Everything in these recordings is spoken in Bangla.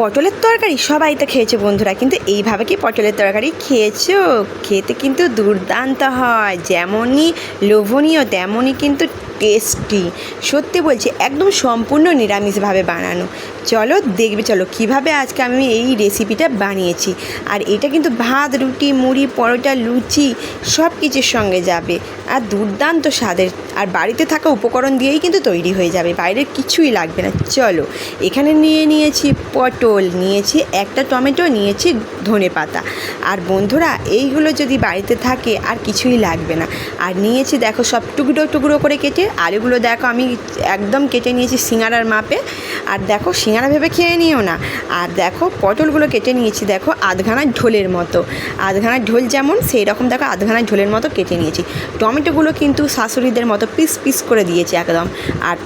পটলের তরকারি সবাই তো খেয়েছে বন্ধুরা, কিন্তু এইভাবে কি পটলের তরকারি খেয়েছো? খেতে কিন্তু দুর্দান্ত হয়, যেমনই লোভনীয়, তেমনই কিন্তু টেস্টি। সত্যি বলছি, একদম সম্পূর্ণ নিরামিষভাবে বানানো। চলো, দেখবে, চলো কীভাবে আজকে আমি এই রেসিপিটা বানিয়েছি। আর এটা কিন্তু ভাত, রুটি, মুড়ি, পরোটা, লুচি সব কিছুর সঙ্গে যাবে। আর দুর্দান্ত স্বাদের। আর বাড়িতে থাকা উপকরণ দিয়েই কিন্তু তৈরি হয়ে যাবে। বাইরের কিছুই লাগবে না। চলো, এখানে নিয়ে নিয়েছি পটল, নিয়েছি একটা টমেটো, নিয়েছি ধনে পাতা। আর বন্ধুরা এইগুলো যদি বাড়িতে থাকে আর কিছুই লাগবে না। আর নিয়েছি, দেখো, সব টুকরো টুকরো করে কেটে আলুগুলো দেখো, আমি একদম কেটে নিয়েছি সিঙ্গারার মাপে। আর দেখো, সিঙ্গারা ভেবে খেয়ে নিও না। আর দেখো, পটলগুলো কেটে নিয়েছি, দেখো, আধখানা ঢোলের মতো। আধখানা ঢোল যেমন সেই রকম দেখো, আধখানা ঢোলের মতো কেটে নিয়েছি। টমেটোগুলো কিন্তু শাশুড়িদের মতো পিস পিস করে দিয়েছি একদম। আর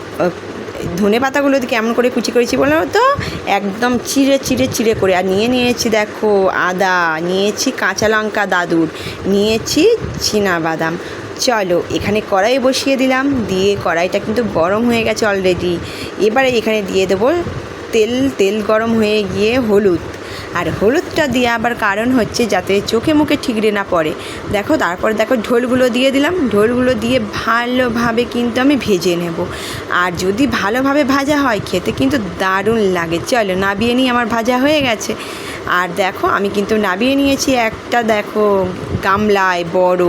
ধনে পাতাগুলো কেমন করে কুচি করেছি বলো তো? একদম চিড়ে চিড়ে চিড়ে করে। আর নিয়ে নিয়েছি দেখো, আদা, নিয়েছি কাঁচা লঙ্কা, দাদুর। নিয়েছি চীনা বাদাম। চলো, এখানে কড়াই বসিয়ে দিলাম, দিয়ে কড়াইটা কিন্তু গরম হয়ে গেছে অলরেডি এবারে এখানে দিয়ে দেবো তেল তেল গরম হয়ে গিয়ে হলুদ। আর হলুদটা দিয়ে আবার কারণ হচ্ছে যাতে চোখে মুখে ঠিকরে না পড়ে। দেখো, তারপর দেখো ঢোলগুলো দিয়ে দিলাম। ঢোলগুলো দিয়ে ভালোভাবে কিন্তু আমি ভেজে নেব। আর যদি ভালোভাবে ভাজা হয়, খেতে কিন্তু দারুণ লাগে। চলো, নাবিয়ে নিয়ে আমার ভাজা হয়ে গেছে। আর দেখো, আমি কিন্তু নাবিয়ে নিয়েছি একটা, দেখো, গামলায় বড়।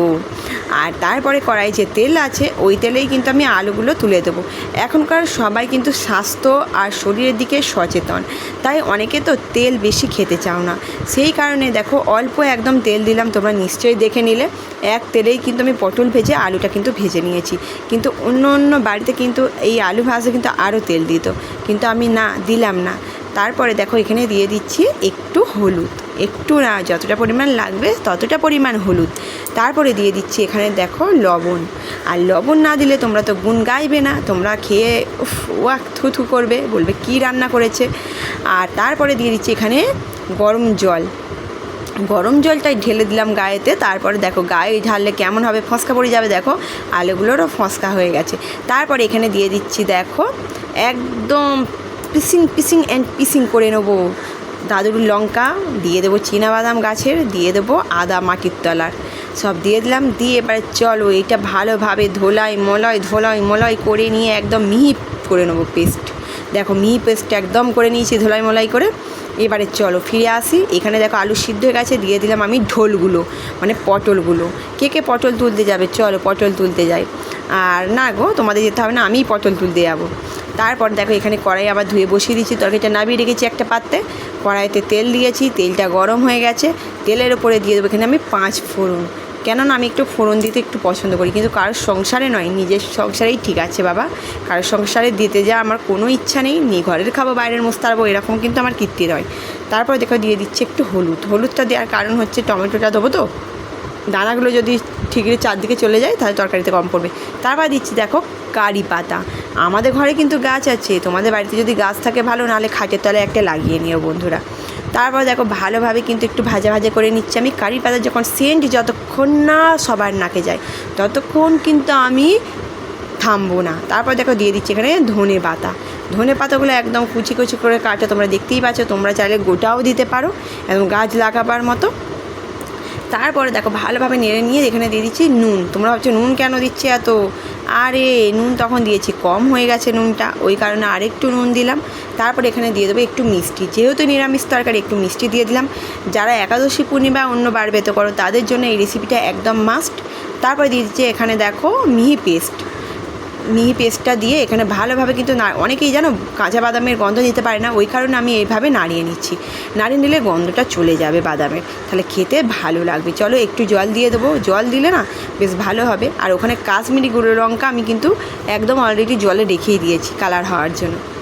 আর তারপরে কড়াই যে তেল আছে, ওই তেলেই কিন্তু আমি আলুগুলো তুলে দেবো। এখনকার সবাই কিন্তু স্বাস্থ্য আর শরীরের দিকে সচেতন। তাই অনেকে তো তেল বেশি খেতে চাও না। সেই কারণে দেখো, অল্প একদম তেল দিলাম, তোমরা নিশ্চয়ই দেখে নিলে। এক তেলেই কিন্তু আমি পটল ভেজে আলুটা কিন্তু ভেজে নিয়েছি। কিন্তু অন্য অন্য বাড়িতে কিন্তু এই আলু ভাজতে কিন্তু আরও তেল দিত। কিন্তু আমি না, দিলাম না। তারপরে দেখো, এখানে দিয়ে দিচ্ছি একটু হলুদ। একটু না যতটা পরিমাণ লাগবে ততটা পরিমাণ হলুদ। তারপরে দিয়ে দিচ্ছি এখানে দেখো লবণ। আর লবণ না দিলে তোমরা তো গুণ গাইবে না, তোমরা খেয়ে উফ ওয়াক থু থু করবে, বলবে কি রান্না করেছে। আর তারপরে দিয়ে দিচ্ছি এখানে গরম জল। গরম জলটাই ঢেলে দিলাম গায়েতে, তারপরে দেখো গায়ে ঢাললে কেমন হবে ফসকা পড়ে যাবে দেখো, আলুগুলোরও ফসকা হয়ে গেছে। তারপরে এখানে দিয়ে দিচ্ছি দেখো একদম পিসিং পিসিং অ্যান্ড পিসিং করে নেব। দাদুর লঙ্কা, দিয়ে দেবো বাদাম গাছের, দিয়ে দেবো আদা, মাটির তলার। সব দিয়ে দিলাম, দিয়ে এবারে চলো এটা ভালোভাবে ধোলাই, মলয় ধোলাই মলয় করে নিয়ে একদম মিহি করে নেব পেস্ট। দেখো মিহি পেস্ট একদম করে নিয়েছি ধোলাই মলাই করে। এবারে চলো ফিরে আসি। এখানে দেখো আলু সিদ্ধ হয়ে গেছে, দিয়ে দিলাম আমি ঢোলগুলো মানে পটলগুলো। কে কে পটল তুলতে যাবে? চলো পটল তুলতে যাই। আর না গো, তোমাদের যেতে হবে না, আমিই পটল তুলতে যাব। তারপর দেখো এখানে কড়াই আবার ধুয়ে বসিয়ে দিচ্ছি তরকারিটা নামিয়ে রেখেছি একটা পাত্রে। কড়াইতে তেল দিয়েছি, তেলটা গরম হয়ে গেছে। তেলের ওপরে দিয়ে দেবো এখানে আমি পাঁচ ফোড়ন। কেননা আমি একটু ফোড়ন দিতে একটু পছন্দ করি, কিন্তু কারোর সংসারে নয়, নিজের সংসারেই ঠিক আছে বাবা। কারোর সংসারে দিতে যা আমার কোনো ইচ্ছা নেই নি ঘরের খাব, বাইরের মোস্তারবো, এরকম কিন্তু আমার কীর্তি নয়। তারপর দেখো দিয়ে দিচ্ছে একটু হলুদ। হলুদটা দেওয়ার কারণ হচ্ছে টমেটোটা দেবো তো? দানাগুলো যদি ঠিকই চারদিকে চলে যায়, তাহলে তরকারিতে কম পড়বে। তারপর দিচ্ছি, দেখো, কারি পাতা। আমাদের ঘরে কিন্তু গাছ আছে, তোমাদের বাড়িতে যদি গাছ থাকে ভালো, নাহলে খাটের তলায় একটা লাগিয়ে নিও বন্ধুরা। তারপর দেখো, ভালোভাবে কিন্তু একটু ভাজা ভাজা করে নিচ্ছি আমি। কারি পাতা যখন সেন্ট, যতক্ষণ না সবার নাকে যায়, ততক্ষণ কিন্তু আমি থামবো না। তারপর দেখো, দিয়ে দিচ্ছি এখানে ধনে পাতা। ধনে পাতাগুলো একদম কুচি কুচি করে কাটে, তোমরা দেখতেই পাচ্ছ, তোমরা চাইলে গোটাও দিতে পারো একদম গাছ লাগাবার মতো তারপরে দেখো ভালোভাবে নেড়ে নিয়ে এখানে দিয়ে দিচ্ছি নুন। তোমরা ভাবছ নুন কেন দিচ্ছে এত? আরে, নুন তখন দিয়েছি, কম হয়ে গেছে নুনটা। ওই কারণে আরেকটু নুন দিলাম। তারপর এখানে দিয়ে দেবো একটু মিষ্টি। যেহেতু নিরামিষ তরকারি, একটু মিষ্টি দিয়ে দিলাম। যারা একাদশী পূর্ণিমা অন্য বার বেত করো, তাদের জন্য এই রেসিপিটা একদম মাস্ট তারপরে দিয়ে দিচ্ছি এখানে দেখো মিহি পেস্ট। মিহি পেস্টটা দিয়ে এখানে ভালোভাবে কিন্তু না, অনেকেই যেন কাঁচা বাদামের গন্ধ নিতে পারে না, ওই কারণে আমি এইভাবে নাড়িয়ে নিচ্ছি। নাড়িয়ে নিলে গন্ধটা চলে যাবে বাদামের তাহলে খেতে ভালো লাগবে। চলো একটু জল দিয়ে দেবো। জল দিলে না বেশ ভালো হবে। আর ওখানে কাশ্মীরি গুঁড়ো লঙ্কা আমি কিন্তু একদম অলরেডি জলে রেখেই দিয়েছি কালার হওয়ার জন্য।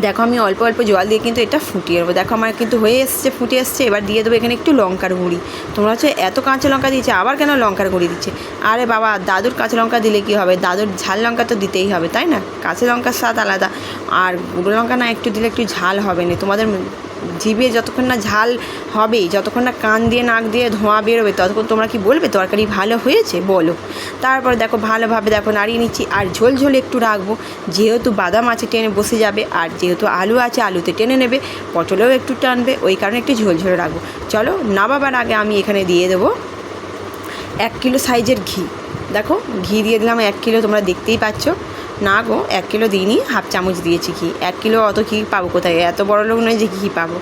দেখো আমি অল্প অল্প জল দিয়ে কিন্তু এটা ফুটিয়ে নেব। দেখো আমার কিন্তু হয়ে এসছে, ফুটে এসছে। এবার দিয়ে দেবো এখানে একটু লঙ্কার গুঁড়ি। তোমরা হচ্ছে এত কাঁচা লঙ্কা দিয়েছে, আবার কেন লঙ্কার গুঁড়ি দিচ্ছে? আরে বাবা, দাদুর কাঁচা লঙ্কা দিলে কি হবে? দাদুর ঝাল লঙ্কা তো দিতেই হবে, তাই না? কাঁচা লঙ্কার স্বাদ আলাদা। আর গুঁড়ো লঙ্কা না একটু দিলে একটু ঝাল হবে না। তোমাদের জিভে যতক্ষণ না ঝাল হবে যতক্ষণ না কান দিয়ে, নাক দিয়ে ধোঁয়া বেরোবে, ততক্ষণ তোমরা কি বলবে? তরকারি ভালো হয়েছে? বলো। তারপর দেখো, ভালোভাবে দেখো, নাড়িয়ে নিচ্ছি। আর ঝোল ঝোল একটু রাখব। যেহেতু বাদাম আছে, টেনে বসে যাবে। আর যেহেতু আলু আছে, আলুতে টেনে নেবে। পটলেও একটু টানবে। ওই কারণে একটু ঝোল ঝোল রাখব। চলো, নামাবার আগে আমি এখানে দিয়ে দেবো এক কিলো সাইজের ঘি। দেখো, ঘি দিয়ে দিলাম এক কিলো, তোমরা দেখতেই পাচ্ছ। না গো, এক কিলো দিইনি, হাফ চামচ দিয়েছি কি এক কিলো অত কী পাবো কোথায়? এত বড় লোক নয় যে কী পাবো।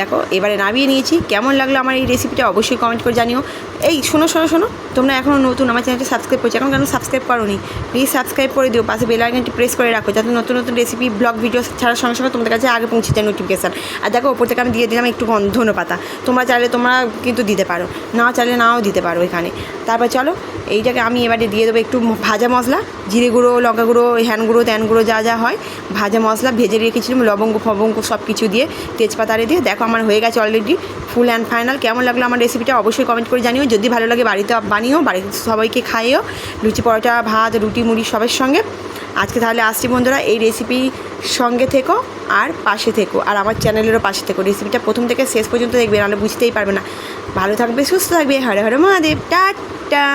দেখো, এবারে নামিয়ে নিয়েছি। কেমন লাগল আমার এই রেসিপিটা অবশ্যই কমেন্ট করে জানিও। এই, শোনো শোনো শোনো, তোমরা এখনও নতুন, আমার চ্যানেলটা সাবস্ক্রাইব করছ, এখন কেন সাবস্ক্রাইব করো নি প্লিজ সাবস্ক্রাইব করে দিও, পাশে বেল আইকনটি প্রেস করে রাখো, যাতে নতুন নতুন রেসিপি ব্লগ ভিডিও ছাড়ার সঙ্গে সঙ্গে তোমাদের কাছে আগে পৌঁছে যায় নোটিফিকেশান আর দেখো, ওপর থেকে আমি দিয়ে দিলাম একটু ধনে পাতা তোমরা চাইলে তোমরা কিন্তু দিতে পারো, না চাইলে নাও দিতে পারো এখানে। তারপর চলো, এইটাকে আমি এবারে দিয়ে দেবো একটু ভাজা মশলা, জিরে গুঁড়ো, লঙ্কা গুঁড়ো, হ্যান গুঁড়ো, ত্যান গুঁড়ো যা যা হয়, ভাজা মশলা, ভেজে রেখেছিলাম, লবঙ্গ, ফবঙ্গ সব কিছু দিয়ে, তেজপাতা রে দিয়ে, দেখো আমার হয়ে গেছে অলরেডি ফুল অ্যান্ড ফাইনাল কেমন লাগল আমার রেসিপিটা অবশ্যই কমেন্ট করে জানিও। যদি ভালো লাগে বাড়িতে বানিও বাড়িতে সবাইকে খাইও। লুচি, পরোটা, ভাত, রুটি, মুড়ি সবের সঙ্গে। আজকে তাহলে আসছি বন্ধুরা, এই রেসিপি সঙ্গে থেকো আর পাশে থেকো। আর আমার চ্যানেলেরও পাশে থেকো। রেসিপিটা প্রথম থেকে শেষ পর্যন্ত দেখবে, নাহলে বুঝতেই পারবে না। ভালো থাকবে, সুস্থ থাকবে। হরে হরে মহাদেব। টাটা!